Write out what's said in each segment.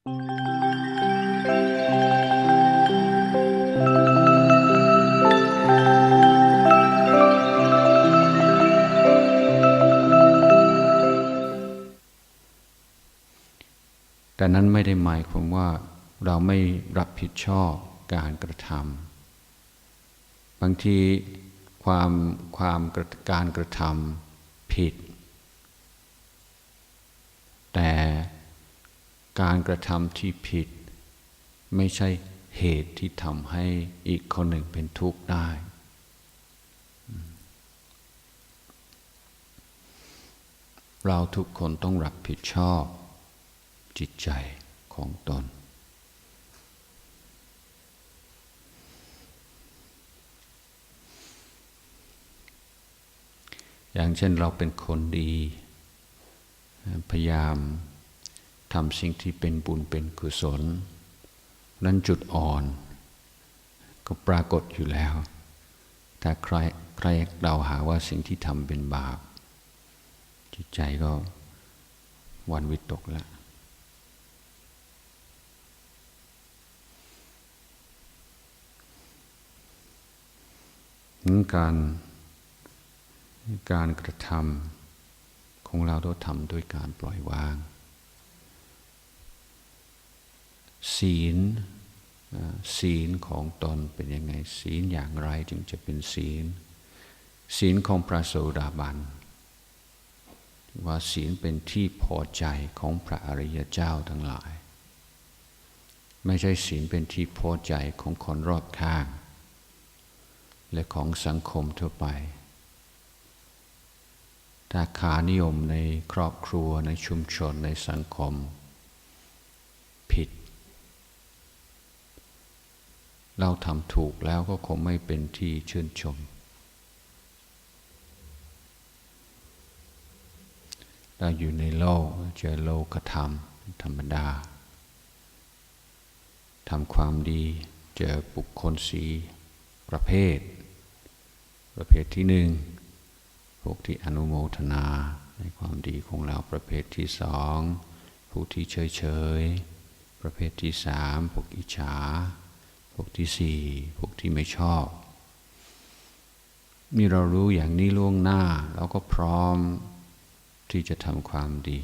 แต่นั้นไม่ได้หมายความว่าเราไม่รับผิดชอบการกระทำบางทีความความการกระทำผิด แต่ การกระทำที่ผิด ไม่ใช่เหตุที่ทำให้อีกคนหนึ่งเป็นทุกข์ได้ เราทุกคนต้องรับผิดชอบจิตใจของตน อย่างเช่นเราเป็นคนดี พยายาม ทำสิ่งที่เป็นบุญเป็นกุศล นั้นจุดอ่อน ก็ปรากฏอยู่แล้ว ถ้าใครใครเดาหาว่าสิ่งที่ทำเป็นบาป จิตใจก็วันวิตกแล้วการการกระทำของเราต้องทำด้วยการปล่อยวาง ศีลศีลของตนเป็นยังไง ศีลอย่างไรจึงจะเป็นศีล ศีลของพระโสดาบันว่าศีลเป็นที่พอใจของพระอริยเจ้าทั้งหลาย ไม่ใช่ศีลเป็นที่พอใจของคนรอบข้าง และของสังคมทั่วไปถ้าขานิยมในครอบครัวในชุมชนในสังคม ผิด เราทำถูกแล้วก็คงไม่เป็นที่ชื่นชม เราอยู่ในโลกเจอโลกธรรมธรรมดาทำความดีเจอบุคคลสีประเภท ประเภทที่หนึ่งพวกที่อนุโมทนาในความดีของเราประเภทที่สองพวกที่เฉยเฉยประเภทที่สามพวกอิจฉา วกที่สี่พวกที่ไม่ชอบมีเรารู้อย่างนี้ล่วงหน้าเราก็พร้อมที่จะทำความดี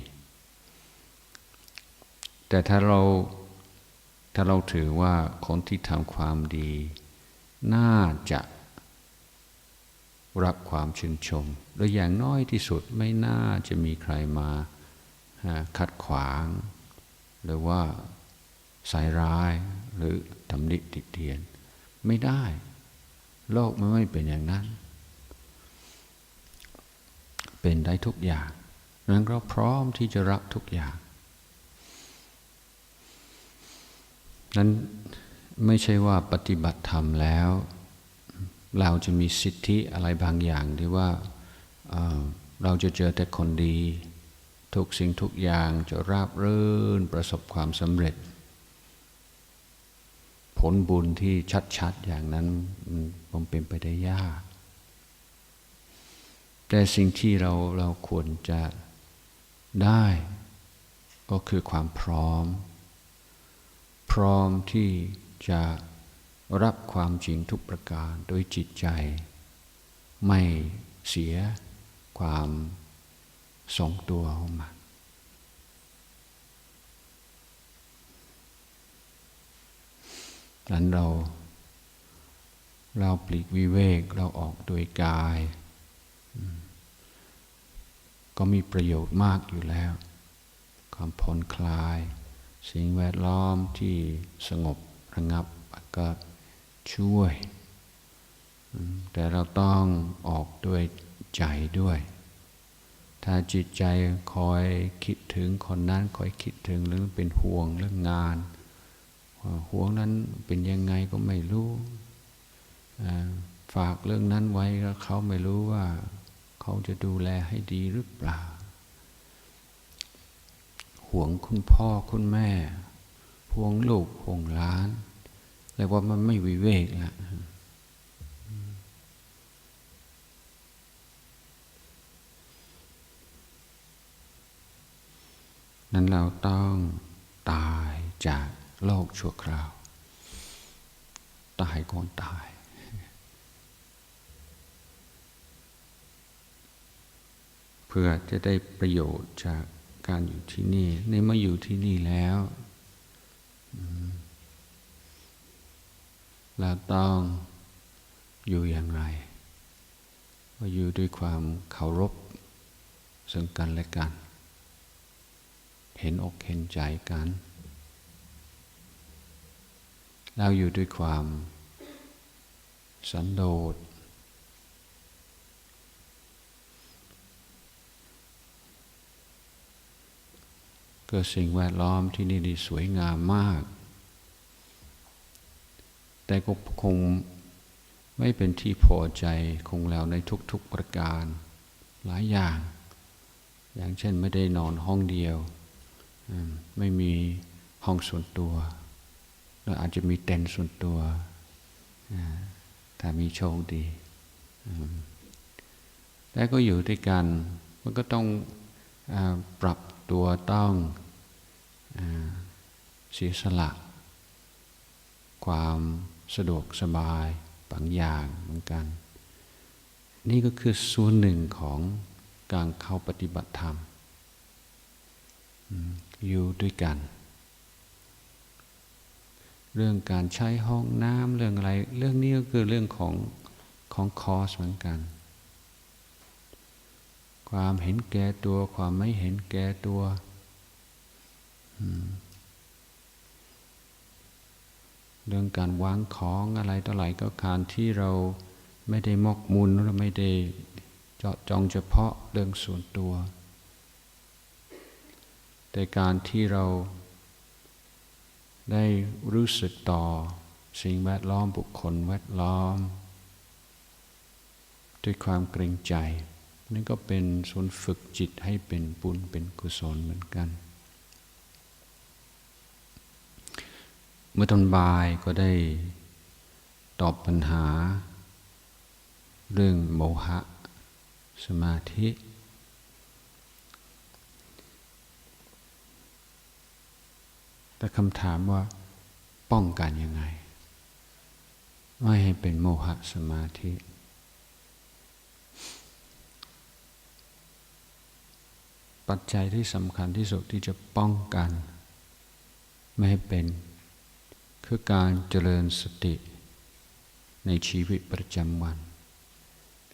แต่ถ้าเราถ้าเราถือว่าคนที่ทำความดี น่าจะรับความชื่นชม โดยอย่างน้อยที่สุดไม่น่าจะมีใครมาคัดขวาง หรือว่า ใส่ร้ายหรือตำนิติเตียน ไม่ได้ โลกมันไม่เป็นอย่างนั้น เป็นได้ทุกอย่างนั้นเราพร้อมที่จะรับทุกอย่าง นั้นไม่ใช่ว่าปฏิบัติธรรมแล้ว เราจะมีสิทธิอะไรบางอย่างที่ว่าเเราจะเจอแต่คนดี ทุกสิ่งทุกอย่างจะราบรื่นประสบความสำเร็จ ผลบุญที่ชัดๆอย่างนั้นมันเป็นไปได้ยาก แต่สิ่งที่เราเราควรจะได้ก็คือความพร้อม พร้อมที่จะรับความจริงทุกประการโดยจิตใจ ไม่เสียความทรงตัวของมัน นั้นเรา เราปลีกวิเวกเราออกโดยกาย ก็มีประโยชน์มากอยู่แล้ว ความผ่อนคลาย สิ่งแวดล้อมที่สงบระงับก็ช่วย แต่เราต้องออกด้วยใจด้วย ถ้าจิตใจคอยคิดถึงคนนั้นคอยคิดถึงหรือเป็นห่วงเรื่องงาน ห่วงนั้นเป็นยังไงก็ไม่รู้ฝากเรื่องนั้นไว้แล้วเขาไม่รู้ว่า เขาจะดูแลให้ดีหรือเปล่า ห่วงคุณพ่อคุณแม่ ห่วงลูกห่วงหลานเรียกว่ามันไม่วิเวกละนั้นเราต้องตายจาก โลกชั่วคราว ตายก่อนตาย เพื่อจะได้ประโยชน์จากการอยู่ที่นี่ ในเมื่ออยู่ที่นี่แล้วเราต้องอยู่อย่างไรว่าอยู่ด้วยความเคารพซึ่งกันและกัน เห็นอกเห็นใจกัน เราอยู่ด้วยความ สันโดษ ก็สิ่งแวดล้อมที่นี่ดีสวยงามมาก แต่ก็คงไม่เป็นที่พอใจคงแล้วในทุกๆประการหลายอย่าง อย่างเช่นไม่ได้นอนห้องเดียว ไม่มีห้องส่วนตัว เราอาจจะมีเต็นท์ส่วนตัวถ้ามีโชคดี แต่ก็อยู่ด้วยกัน มันก็ต้องอปรับตัวต้องอเสียสละความสะดวกสบายบางอย่างเหมือนกัน นี่ก็คือส่วนหนึ่งของการเข้าปฏิบัติธรรมอยู่ด้วยกัน เรื่องการใช้ห้องน้ำเรื่องอะไร เรื่องนี้ก็คือเรื่องของของคอสเหมือนกัน ความเห็นแก่ตัว ความไม่เห็นแก่ตัวเรื่องการวางของอะไรต่ออะไรก็การที่เราไม่ได้มกมุนเราไม่ได้เจาะจองเฉพาะเรื่องส่วนตัว แต่การที่เรา ได้รู้สึกต่อสิ่งแวดล้อมบุคคลแวดล้อม ด้วยความเกรงใจนั่นก็เป็นส่วนฝึกจิตให้เป็นบุญเป็นกุศลเหมือนกัน เมื่อตอนบ่ายก็ได้ตอบปัญหา เรื่องโมหะ สมาธิ แต่คำถามว่าป้องกันยังไง ไม่ให้เป็นโมหะสมาธิ ปัจจัยที่สำคัญที่สุดที่จะป้องกัน ไม่ให้เป็น คือการเจริญสติในชีวิตประจำวัน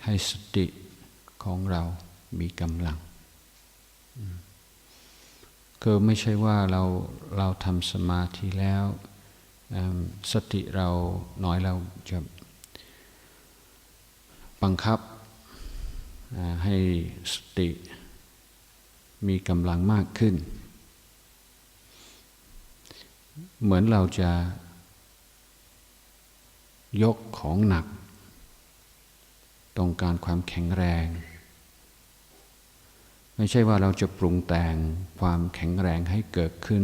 ให้สติของเรามีกำลัง คือไม่ใช่ว่าเราเราทำสมาธิแล้วสติเราน้อยเราจะบังคับให้สติมีกำลังมากขึ้น เหมือนเราจะยกของหนัก ต้องการความแข็งแรง ไม่ใช่ว่าเราจะปรุงแต่งความแข็งแรงให้เกิดขึ้น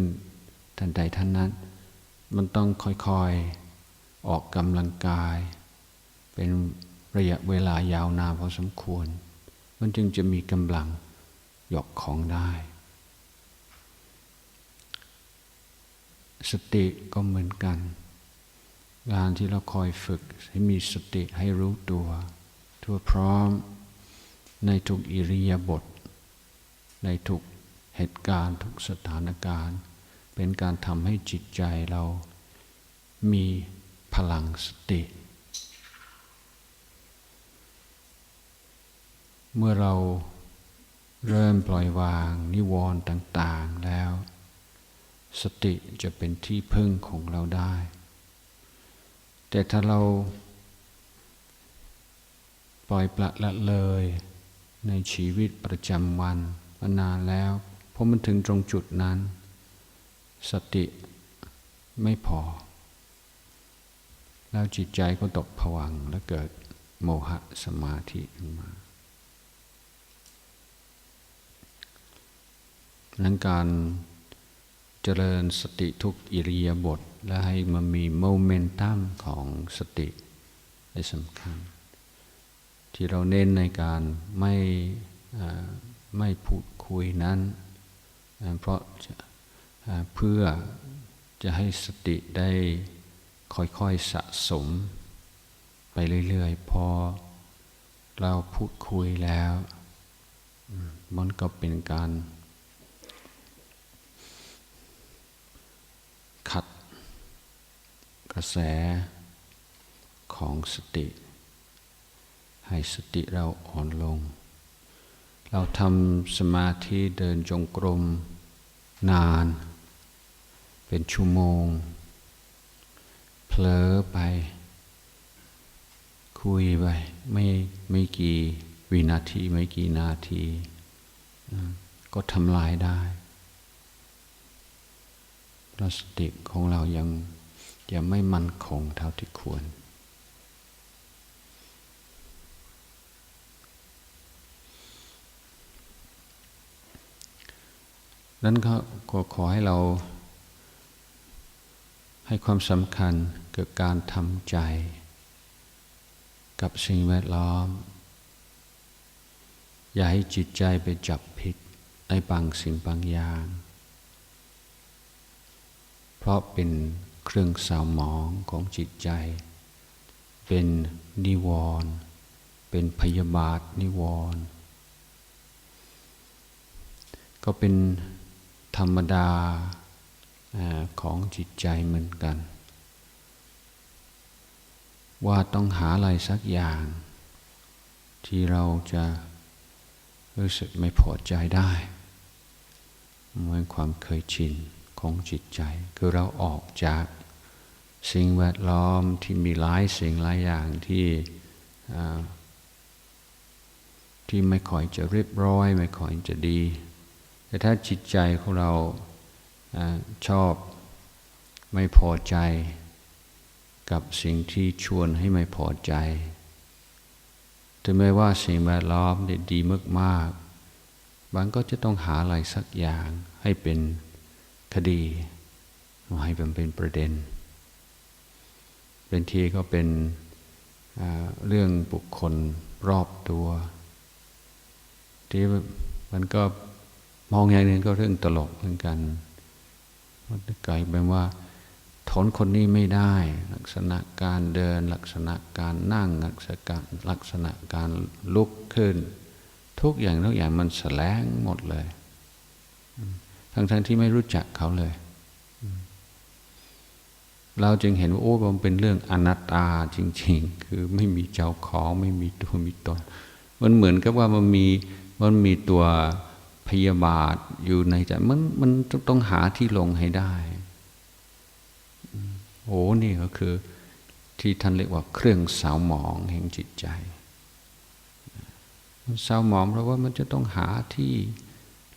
ทันใดท่านนั้น มันต้องค่อยๆ ออกกำลังกาย เป็นระยะเวลายาวนานพอสมควร มันจึงจะมีกำลังยกของได้ สติก็เหมือนกันงานที่เราคอยฝึกให้มีสติให้รู้ตัว ทั่วพร้อมในทุกอิริยาบถ ในทุกเหตุการณ์ทุกสถานการณ์ เป็นการทำให้จิตใจเรามีพลังสติ เมื่อเราเริ่มปล่อยวางนิวรณ์ต่างๆแล้ว สติจะเป็นที่พึ่งของเราได้ แต่ถ้าเราปล่อยปละละเลยในชีวิตประจำวัน มานานแล้วพอมันถึงตรงจุดนั้น สติไม่พอ แล้วจิตใจก็ตกผวังและเกิดโมหะสมาธิขึ้นมานั้นการเจริญสติทุกอิริยาบถและให้มันมีโมเมนตัมของสติได้สำคัญ ที่เราเน้นในการไม่ ไม่พูดคุยนั้น เพราะเพื่อจะให้สติได้ค่อยๆสะสม ไปเรื่อยๆ พอเราพูดคุยแล้วมันก็เป็นการ ขัดกระแสของสติ ให้สติเราอ่อนลง เราทำสมาธิเดินจงกรมนาน เป็นชั่วโมง เผลอไป คุยไป ไม่ไม่กี่วินาทีไม่กี่นาที ก็ทำลายได้พราสติของเรายังยังไม่มั่นคงเท่าที่ควร นั้นก็ขอให้เรา ให้ความสำคัญกับการทำใจ กับสิ่งแวดล้อม อย่าให้จิตใจไปจับผิดในบางสิ่งบางอย่าง เพราะเป็นเครื่องสาวหมองของจิตใจ เป็นนิวรณ์เป็นพยาบาทนิวรณ์ก็เป็น ธรรมดาอของจิตใจเหมือนกัน ว่าต้องหาอะไรสักอย่าง ที่เราจะรู้สึกไม่พอใจได้ เหมือนความเคยชินของจิตใจ คือเราออกจากสิ่งแวดล้อมที่มีหลายสิ่งหลายอย่างที่ที่ไม่ค่อยจะเรียบร้อย ไม่ค่อยจะดี แต่ถ้าจิตใจของเราอชอบไม่พอใจ กับสิ่งที่ชวนให้ไม่พอใจถึงแม้ว่าสิ่งแวดล้อมด,ดีมากๆบางก็จะต้องหาอะไรสักอย่างให้เป็นคดีให้เป็นเป็นประเด็น เป็นทีก็เป็นเรื่องบุคคลรอบตัว ที่มันก็ มองอย่างหนึ่งก็เรื่องตลกเหมือนกันมันกลายเป็นว่าทนคนนี้ไม่ได้ ลักษณะการเดิน ลักษณะการนั่งลักษณะลักษณะการลุกขึ้น ทุกอย่างทุกอย่างมันแสลงหมดเลย ทั้งทั้งที่ไม่รู้จักเขาเลย เราจึงเห็นว่าโอ้มันเป็นเรื่องอนัตตาจริง ๆ คือไม่มีเจ้าของไม่มีตัวมีตนมันเหมือนกับว่ามันมีมันมีตัว พยาบาทอยู่ในใจมันมันต้องหาที่ลงให้ได้โอ้นี่ก็คือที่ท่านเรียกว่าเครื่องสาวหมองแห่งจิตใจสาวหมองเพราะว่ามันจะต้องหาที่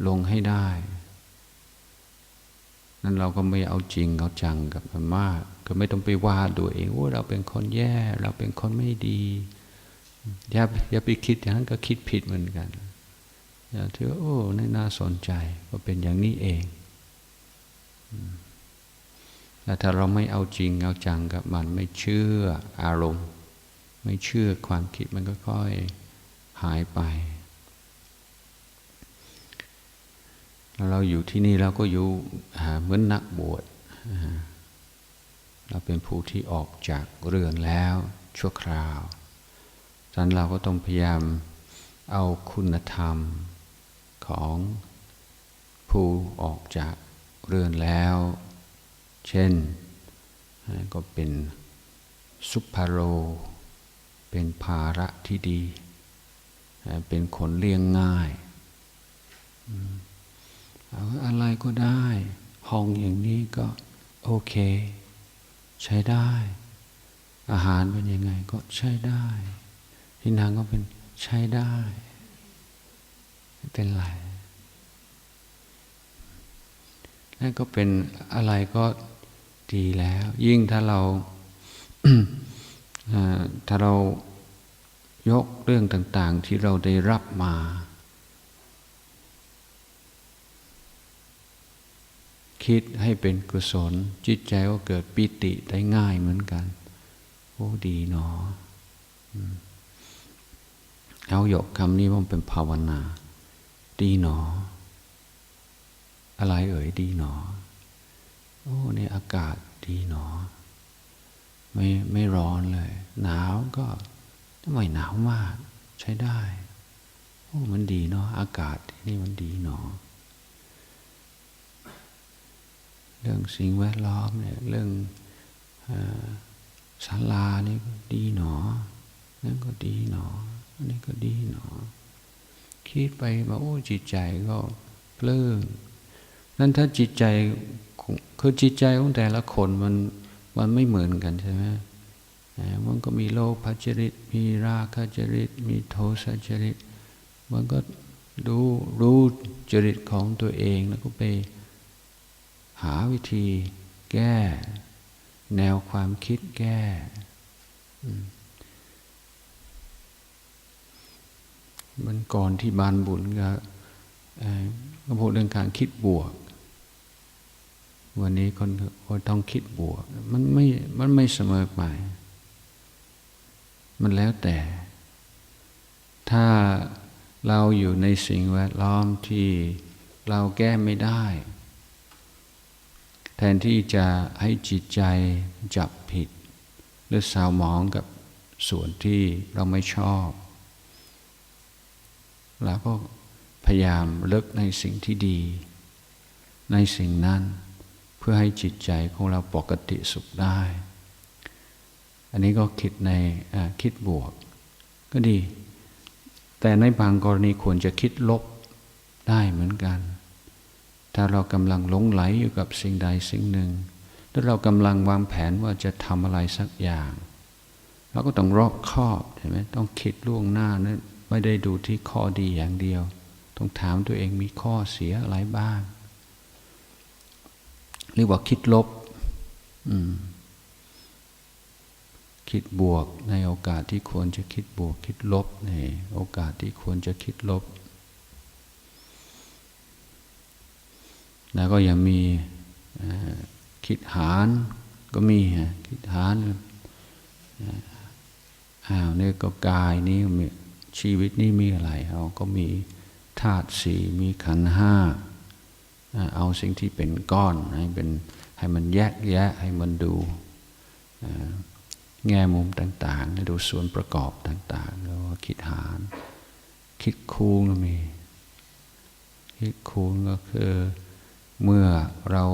ลงให้ได้ นั้นเราก็ไม่เอาจริงเอาจังกับมันมาก ก็ไม่ต้องไปว่าตัวเองว่าเราเป็นคนแย่ เราเป็นคนไม่ดี อย่าอย่าไปคิดอย่างนั้นก็คิดผิดเหมือนกัน อย่าถือว่าโอ้นี่น่าสนใจว่าเป็นอย่างนี้เองแต่ถ้าเราไม่เอาจริงเอาจังกับมันไม่เชื่ออารมณ์ ไม่เชื่อความคิดมันก็ค่อยหายไป เราอยู่ที่นี่เราก็อยู่เหมือนนักบวชเราเป็นผู้ที่ออกจากเรือนแล้วชั่วคราวดังนั้นเราก็ต้องพยายามเอาคุณธรรม ของผู้ออกจากเรือนแล้ว เช่นก็เป็นสุภโร เป็นภาระที่ดี เป็นคนเลี้ยงง่ายเอาอะไรก็ได้ ห้องอย่างนี้ก็โอเค ใช้ได้ อาหารเป็นยังไงก็ใช้ได้ที่นางก็เป็นใช้ได้ เป็นไรนั่นก็เป็นอะไรก็ดีแล้ว ยิ่งถ้าเราถ้าเรายกเรื่องต่าง ๆ ที่เราได้รับมา คิดให้เป็นกุศล จิตใจก็เกิดปิติได้ง่ายเหมือนกัน โอ้ดีเนาะเอาหยกคำนี้มันเป็นภาวนา ดีหนอ อะไรเอ่ยดีหนอ โอ้เนี่ยอาากาศดีหนอ ไม่ไม่ร้อนเลย หนาวก็ไม่หนาวมากใช้ได้ โอ้มันดีเนาะอากาศที่นี่มันดีหนอ เรื่องสิ่งแวดล้อมเนี่ยเรื่องศาลานี่ก็ดีหนอ นั่นก็ดีหนอ อันนี้ก็ดีหนอ คิดไปว่าโอ้จิตใจก็เพลิงนั่นถ้าจิตใจคือจิตใจของแต่ละคนมันมันไม่เหมือนกันใช่ไหมมันก็มีโลภจริต มีราคะจริต มีโทสะจริต มันก็รู้รู้จริตของตัวเองแล้วก็ไปหาวิธีแก้ แนวความคิดแก้ มันก่อนที่บานบุญก็ก็พูดเรื่องการคิดบวก วันนี้คนคนต้องคิดบวก มันไม่มันไม่เสมอไป มันแล้วแต่ ถ้าเราอยู่ในสิ่งแวดล้อมที่เราแก้ไม่ได้ แทนที่จะให้จิตใจจับผิด หรือสาวหมองกับส่วนที่เราไม่ชอบ เราก็พยายามเลิกในสิ่งที่ดี ในสิ่งนั้นเพื่อให้จิตใจของเราปกติสุขได้ อันนี้ก็คิดในคิดบวก ก็ดี แต่ในบางกรณีควรจะคิดลบได้เหมือนกัน ถ้าเรากำลังหลงไหลอยู่กับสิ่งใดสิ่งหนึ่งแล้วเรากำลังวางแผนว่าจะทำอะไรสักอย่างเราก็ต้องรอบคอบใช่ไหมต้องคิดล่วงหน้านะ ไม่ได้ดูที่ข้อดีอย่างเดียว ต้องถามตัวเองมีข้อเสียอะไรบ้าง เรียกว่าคิดลบคิดบวกในโอกาสที่ควรจะคิดบวก คิดลบในโอกาสที่ควรจะคิดลบ แล้วก็ยังมีคิดหารก็มีคิดหารอ้าวนี่ก็กายนี้มี ชีวิตนี้มีอะไรเราก็มีธาตุสี่มีขันห้าเอาสิ่งที่เป็นก้อนให้เป็นให้มันแยกแยะให้มันดูแง่มุมต่างๆให้ดูส่วนประกอบต่างๆแล้วคิดหาร คิดคูณก็มี คิดคูณก็คือเมื่อเรา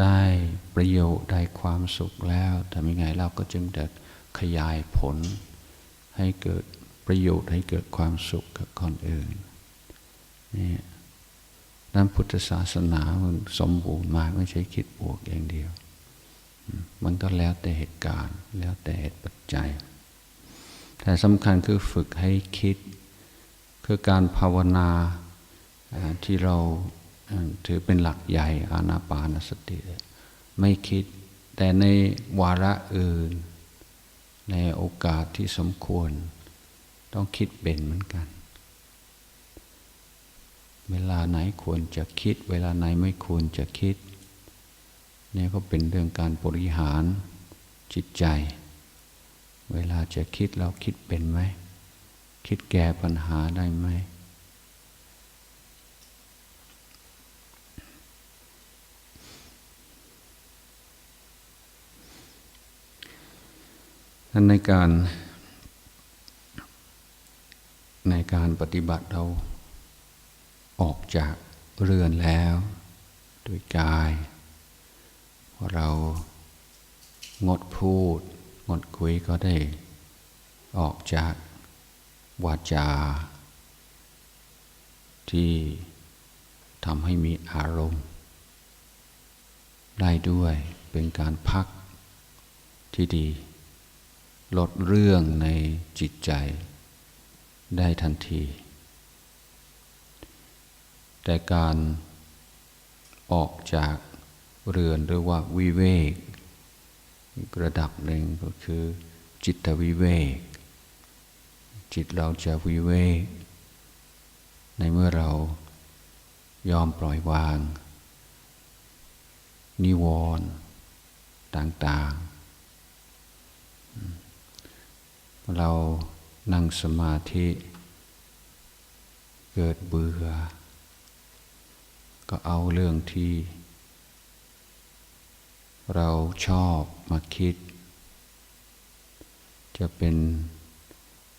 ได้ประโยชน์ได้ความสุขแล้วทำยังไงเราก็จึงจะขยายผลให้เกิด ประโยชน์ให้เกิดความสุขกับคนอื่นนี่นั้นพุทธศาสนามันสมบูรณ์มากไม่ใช่คิดบวกอย่างเดียว มันก็แล้วแต่เหตุการณ์ แล้วแต่เหตุปัจจัย แต่สำคัญคือฝึกให้คิด คือการภาวนาที่เราถือเป็นหลักใหญ่อานาปานสติ ไม่คิดแต่ในวาระอื่น ในโอกาสที่สมควร ต้องคิดเป็นเหมือนกัน เวลาไหนควรจะคิด เวลาไหนไม่ควรจะคิด เนี่ยก็เป็นเรื่องการบริหารจิตใจ เวลาจะคิดเราคิดเป็นไหม คิดแก้ปัญหาได้ไหมในการ ในการปฏิบัติเรา ออกจากเรือนแล้วด้วยกายเรางดพูด งดคุยก็ได้ ออกจากวาจา ที่ทำให้มีอารมณ์ ได้ด้วยเป็นการพักที่ดี ลดเรื่องในจิตใจ ได้ทันที แต่การออกจากเรือนหรือว่าวิเวกระดับหนึ่งก็คือ จิตวิเวก จิตเราจะวิเวก ในเมื่อเรายอมปล่อยวาง นิวรณ์ต่าง ๆ เรา นั่งสมาธิ เกิดเบื่อ ก็เอาเรื่องที่ เราชอบมาคิด จะเป็น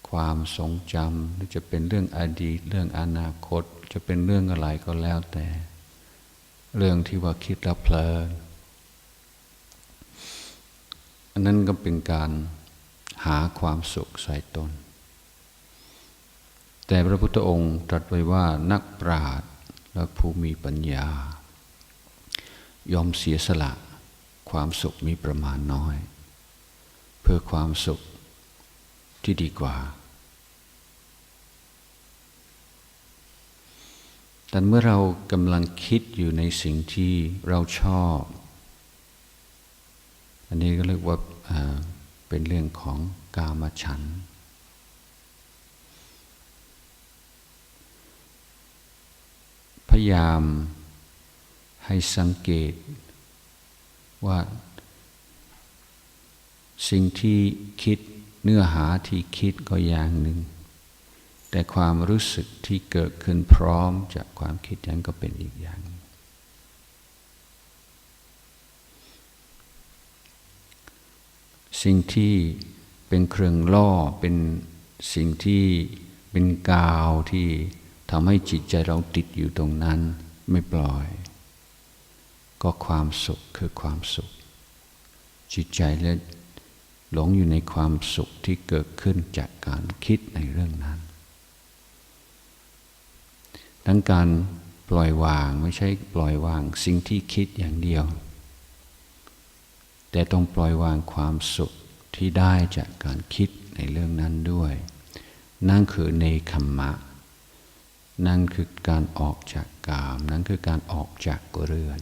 ความทรงจำหรือจะเป็นเรื่องอดีต เรื่องอนาคต จะเป็นเรื่องอะไรก็แล้วแต่ เรื่องที่ว่าคิดแล้วเพลินอันนั้นก็เป็นการหาความสุขใส่ตน แต่พระพุทธองค์ตรัสไว้ว่านักปราชญ์และผู้มีปัญญา ยอมเสียสละความสุขมีประมาณน้อย เพื่อความสุขที่ดีกว่าแต่เมื่อเรากำลังคิดอยู่ในสิ่งที่เราชอบ อันนี้ก็เรียกว่าเป็นเรื่องของกามฉันพ ยายามให้สังเกตว่า สิ่งที่คิดเนื้อหาที่คิดก็อย่างหนึ่ง แต่ความรู้สึกที่เกิดขึ้นพร้อมจากความคิดนั้นก็เป็นอีกอย่าง สิ่งที่เป็นเครื่องล่อเป็นสิ่งที่เป็นกาวที่ ทำให้จิตใจเราติดอยู่ตรงนั้นไม่ปล่อย ก็ความสุขคือความสุข จิตใจและหลงอยู่ในความสุขที่เกิดขึ้นจากการคิดในเรื่องนั้น ทั้งการปล่อยวางไม่ใช่ปล่อยวางสิ่งที่คิดอย่างเดียว แต่ต้องปล่อยวางความสุขที่ได้จากการคิดในเรื่องนั้นด้วย นั่นคือเนคัมมะ นั่นคือการออกจากกาม นั่นคือการออกจากเรือน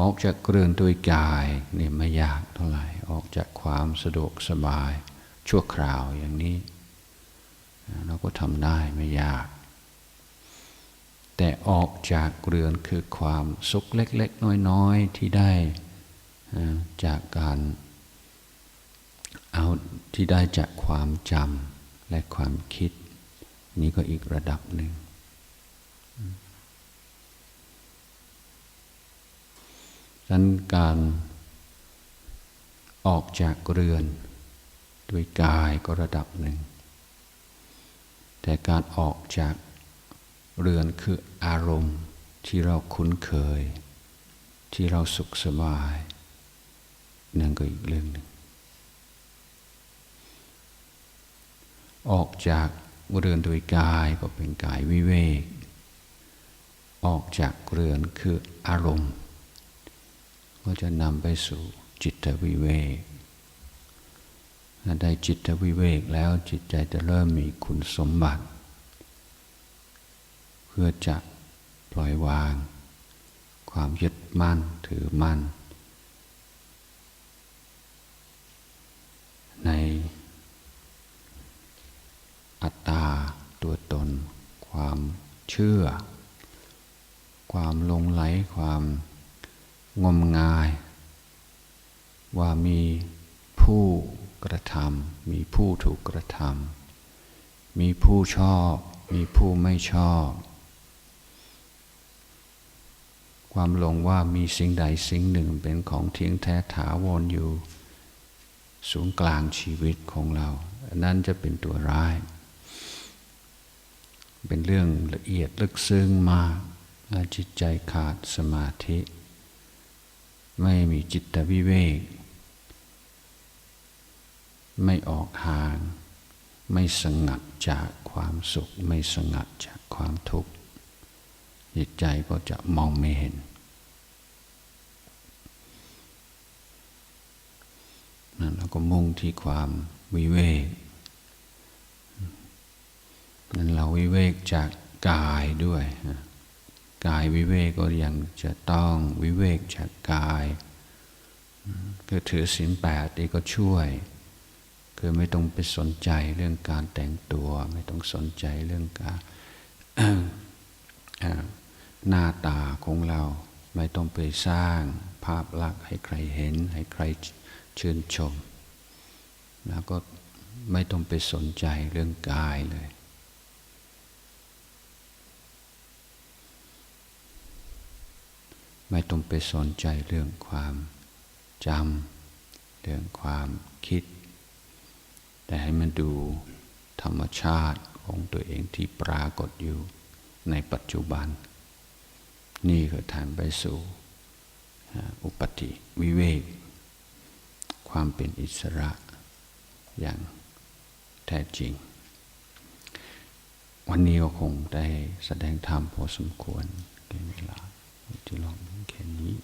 ออกจากเรือนด้วยกายเนี่ยไม่ยากเท่าไหร่ออกจากความสะดวกสบาย ชั่วคราวอย่างนี้ เราก็ทำได้ไม่ยาก แต่ออกจากเรือนคือความสุขเล็ก ๆ น้อย ๆ ที่ได้จากการเอาที่ได้จากความจำและความคิด นี่ก็อีกระดับหนึ่ง ดังนั้นการออกจากเรือนด้วยกายก็ระดับหนึ่ง แต่การออกจากเรือนคืออารมณ์ที่เราคุ้นเคย ที่เราสุขสบาย นั่นก็อีกเรื่องหนึ่ง ออกจาก เรือนโดยกายก็เป็นกายวิเวก ออกจากเรือนคืออารมณ์ ก็จะนำไปสู่จิตวิเวกถ้าได้จิตวิเวกแล้วจิตใจจะเริ่มมีคุณสมบัติ เพื่อจะปล่อยวาง ความยึดมั่นถือมั่น ในอัตตา ตน ความเชื่อ ความลงไหล ความงมงาย ว่ามีผู้กระทำมีผู้ถูกกระทำมีผู้ชอบ มีผู้ไม่ชอบ ความหลงว่ามีสิ่งใดสิ่งหนึ่งเป็นของเที่ยงแท้ถาวรอยู่ ศูนย์กลางชีวิตของเรานั่นจะเป็นตัวร้าย เป็นเรื่องละเอียดลึกซึ้งมากจิตใจขาดสมาธิ ไม่มีจิตวิเวก ไม่ออกห่าง ไม่สงัดจากความสุข ไม่สงัดจากความทุกข์จิตใจก็จะมองไม่เห็น นั่นเราก็มุ่งที่ความวิเวก นั้นเราวิเวกจากกายด้วยกายวิเวกก็ยังจะต้องวิเวกจากกายก็ถือศีลแปดนี่ก็ช่วย คือไม่ต้องไปสนใจเรื่องการแต่งตัว ไม่ต้องสนใจเรื่องการหน้าตาของเรา ไม่ต้องไปสร้างภาพลักษณ์ให้ใครเห็น ให้ใครชื่นชม แล้วก็ไม่ต้องไปสนใจเรื่องกายเลย ไม่ต้องไปสนใจเรื่องความจำเรื่องความคิด แต่ให้มันดูธรรมชาติของตัวเองที่ปรากฏอยู่ในปัจจุบัน นี่คือทางไปสู่อุปติวิเวก ความเป็นอิสระอย่างแท้จริง วันนี้ก็คงได้แสดงธรรมพอสมควรในเวลา จะลองแค่นี้